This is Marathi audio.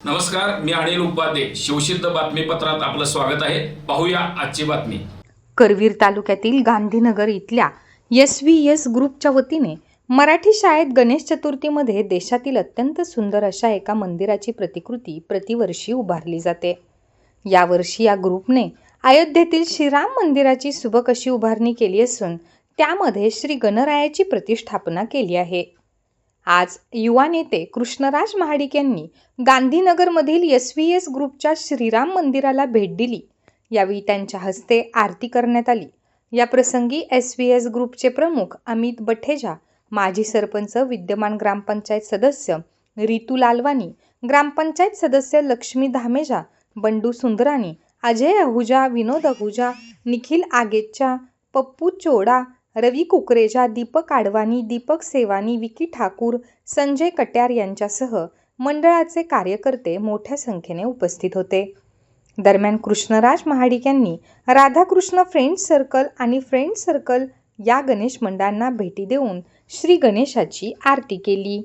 नमस्कार मी अनिल उपाध्ये. शिवसिद्ध बातमीपत्रात आपलं स्वागत आहे. पाहूया आजची बातमी. करवीर तालुक्यातील गांधीनगर इथल्या एस व्ही एस ग्रुपच्या वतीने मराठी शाळेत गणेश चतुर्थीमध्ये देशातील अत्यंत सुंदर अशा एका मंदिराची प्रतिकृती प्रतिवर्षी उभारली जाते. यावर्षी या ग्रुपने अयोध्येतील श्रीराम मंदिराची सुबक अशी उभारणी केली असून त्यामध्ये श्री गणरायाची प्रतिष्ठापना केली आहे. आज युवा नेते कृष्णराज महाडिक यांनी गांधीनगरमधील एस व्ही एस ग्रुपच्या श्रीराम मंदिराला भेट दिली. यावेळी त्यांच्या हस्ते आरती करण्यात आली. या प्रसंगी एस व्ही एस ग्रुपचे प्रमुख अमित बठेजा माजी सरपंच विद्यमान ग्रामपंचायत सदस्य रितू लालवानी ग्रामपंचायत सदस्य लक्ष्मी धामेजा बंडू सुंदरानी अजय अहुजा विनोद अहुजा निखिल आगेच्या पप्पू चोडा रवी कुकरेजा दीपक आडवाणी दीपक सेवानी विकी ठाकूर संजय कट्यार यांच्यासह मंडळाचे कार्यकर्ते मोठ्या संख्येने उपस्थित होते. दरम्यान कृष्णराज महाडिक यांनी राधाकृष्ण फ्रेंड्स सर्कल आणि फ्रेंड्स सर्कल या गणेश मंडळांना भेटी देऊन श्री गणेशाची आरती केली.